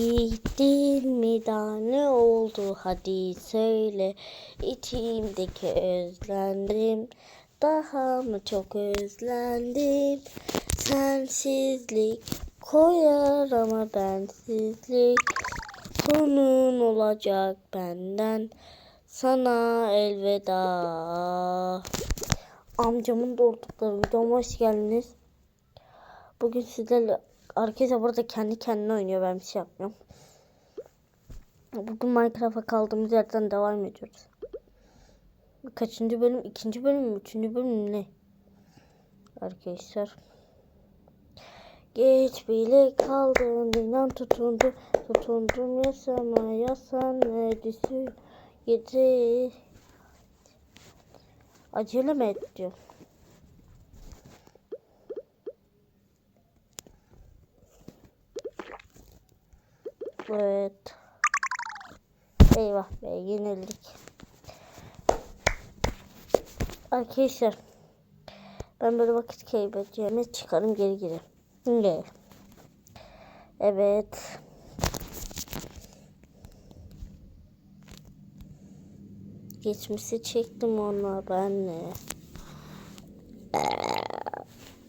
Gittin mi? Daha ne oldu? Hadi söyle. İçimdeki özlendim. Daha mı çok özlendim? Sensizlik koyar ama bensizlik. Sonun olacak benden. Sana elveda. Amcamın doğurdukları videoma hoş geldiniz. Bugün sizlerle arkadaşlar burada kendi kendine oynuyor ben bir şey yapmıyorum. Bugün Minecraft'a kaldığımız yerden devam ediyoruz. Kaçıncı bölüm? ikinci bölüm mü? Üçüncü bölüm mü ne? Arkadaşlar. Geç bile kaldın inan tutundu tutundum yasama yasan ne düşü gece acele mi et Evet. Eyvah be yenildik. Arkadaşlar ben böyle vakit kaybedeceğimi çıkarım geri girelim. Şimdi. Evet. Geçmişi çektim ona benle.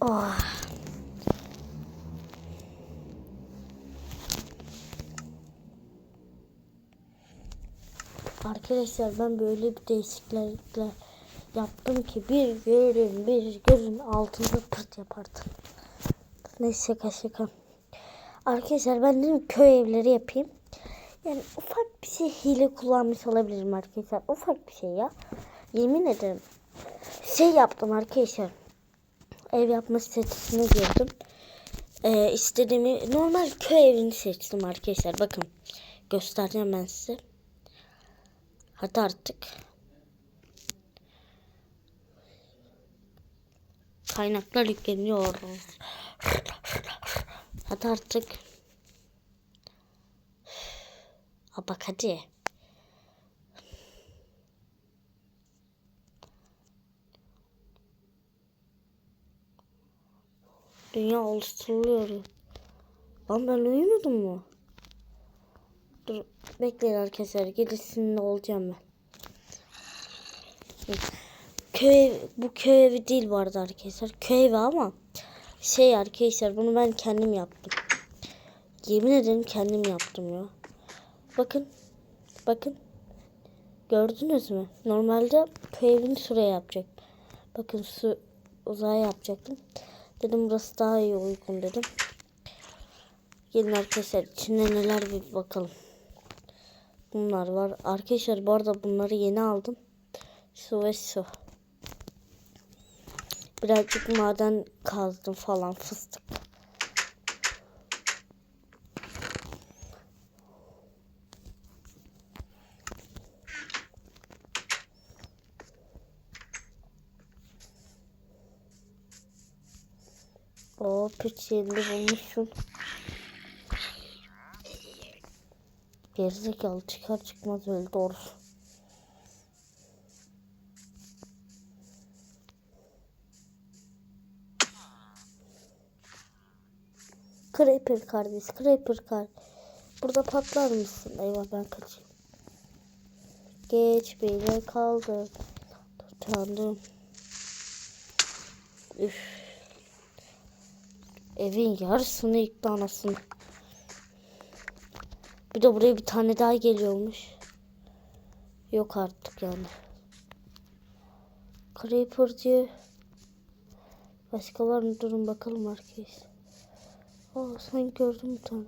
Oh. Arkadaşlar ben böyle bir değişiklikler yaptım ki bir görün bir görün altında pırt yapardım. Neyse şaka şaka. Arkadaşlar ben dedim köy evleri yapayım. Yani ufak bir şey hile kullanmış olabilirim arkadaşlar. Ufak bir şey ya. Yemin ederim. Şey yaptım arkadaşlar. Ev yapma sitesine girdim. Ee, istediğimi normal köy evini seçtim arkadaşlar. Bakın göstereceğim ben size. Hadi artık. Kaynaklar yükleniyor. Hadi artık. Ha bak hadi. Dünya oluşturuluyor. Lan ben uyumadım mı? Dur bekleyin arkadaşlar. Gerisinde olacağım ben. Köy bu köy evi değil bu arada arkadaşlar. Köy evi ama şey arkadaşlar bunu ben kendim yaptım. Yemin ederim kendim yaptım ya. Bakın. Bakın. Gördünüz mü? Normalde köy evini şuraya yapacak. Bakın su uzağa yapacaktım. Dedim burası daha iyi uygun dedim. Gelin arkadaşlar içinde neler bir bakalım. Bunlar var. Arkadaşlar bu arada bunları yeni aldım. Su ve su. Birazcık maden kazdım falan fıstık. O piç yerini. Gerizekalı çıkar çıkmaz öldü doğrusu. Creeper kardeş, Creeper kar. Burada patlar mısın? Eyvah ben kaçayım. Geç bile kaldı. Utandım. Üf. Evin yarısını yıktı anasını. Bir de buraya bir tane daha geliyormuş. Yok artık yani. Creeper diye. Başka var mı? Durun bakalım arkadaşlar. Aa sen gördün bir tane.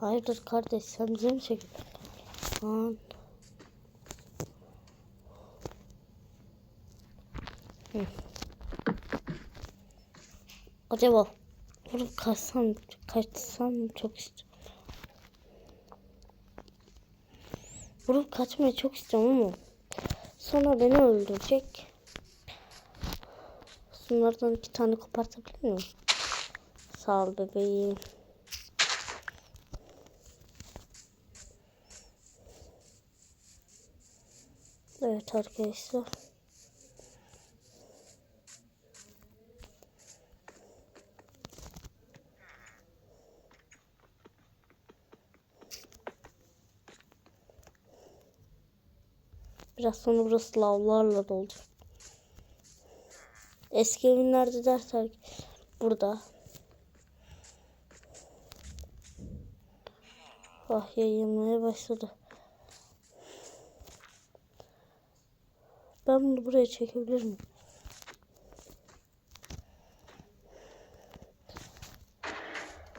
Hayırdır kardeş sen bize mi çekiyorsun? Lan. Acaba vurup kaçsam, kaçsam çok istiyorum. Vurup kaçmayı çok istiyorum ama sonra beni öldürecek. Bunlardan iki tane kopartabilir miyim? Sağ ol bebeğim. Evet arkadaşlar. Biraz sonra burası lavlarla dolacak. Eski evin nerede dersek burada. Ah yayılmaya başladı. Ben bunu buraya çekebilir miyim?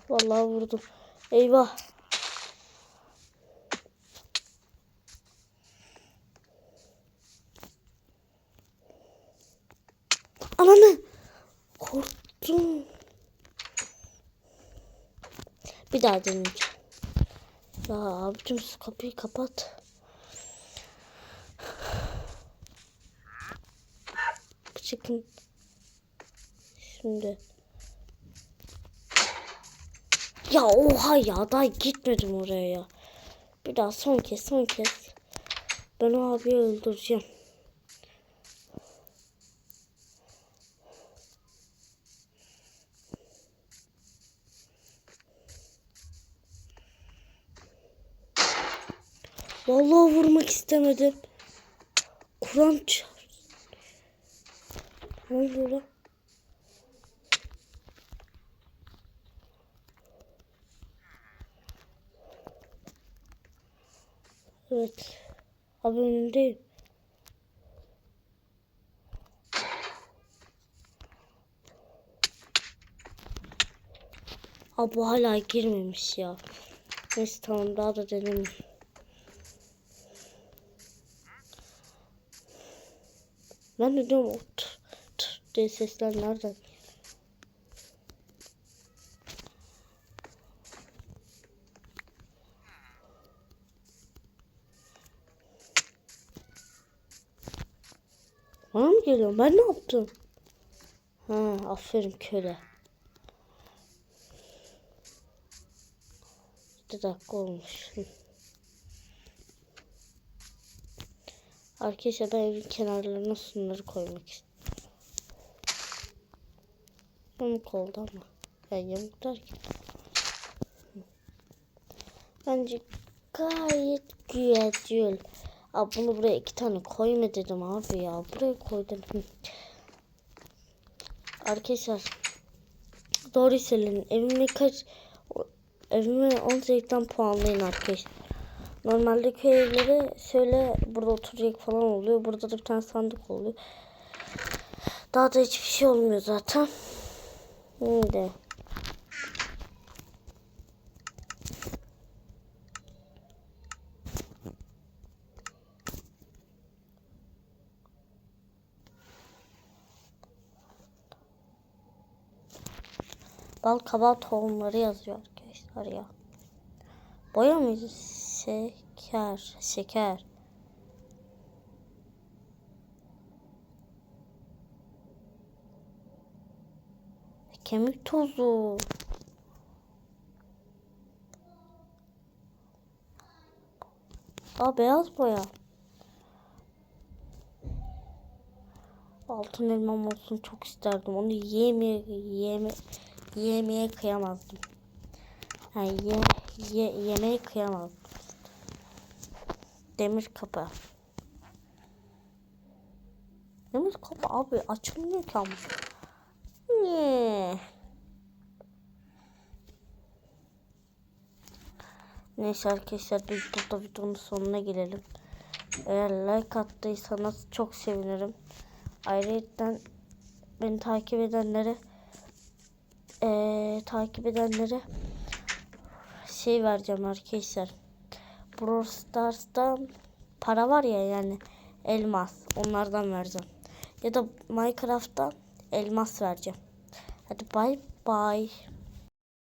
Vallahi vurdum. Eyvah. Ananı. Korktum. Bir daha deneyeceğim. Ya abicim kapıyı kapat. Çıkın. Şimdi. Ya oha ya daha gitmedim oraya ya. Bir daha son kez son kez. Ben o abiyi öldüreceğim. Vallahi vurmak istemedim. Kur'an çağır. Ne oluyor lan? Evet. Abi önündeyim. Abi hala girmemiş ya. Neyse tamam daha da denemeyeyim. Ben de diyorum o t, t diye sesler nereden? Bana mı geliyor? Ben ne yaptım? Ha, aferin köle. Bir dakika olmuş. Arkadaşlar ben evin kenarlarına sunları koymak istiyorum. Yamuk oldu ama. Yani yamuk derken. Bence gayet güzel. Abi bunu buraya iki tane koyma dedim abi ya. Buraya koy dedim. Arkadaşlar. Doğru söyleyin. Evimi kaç evimi 18'den puanlayın arkadaşlar. Normalde köy evleri şöyle burada oturacak falan oluyor. Burada da bir tane sandık oluyor. Daha da hiçbir şey olmuyor zaten. Şimdi. Bal kabak tohumları yazıyor arkadaşlar ya. Boya mıydı? Şeker. Şeker. Kemik tozu. Aa beyaz boya. Altın elmam olsun çok isterdim. Onu yemeye yeme yemeye kıyamazdım. Yani ye, ye, yemeği kıyamazdım. Demir kapı. Demir kapı abi açılmıyor ki ama. Niye? Neyse arkadaşlar biz burada videonun sonuna gelelim. Eğer like attıysanız çok sevinirim. Ayrıca beni takip edenlere ee, takip edenlere şey vereceğim arkadaşlar. Brawl Stars'ta para var ya yani elmas onlardan vereceğim. Ya da Minecraft'ta elmas vereceğim. Hadi bay bay.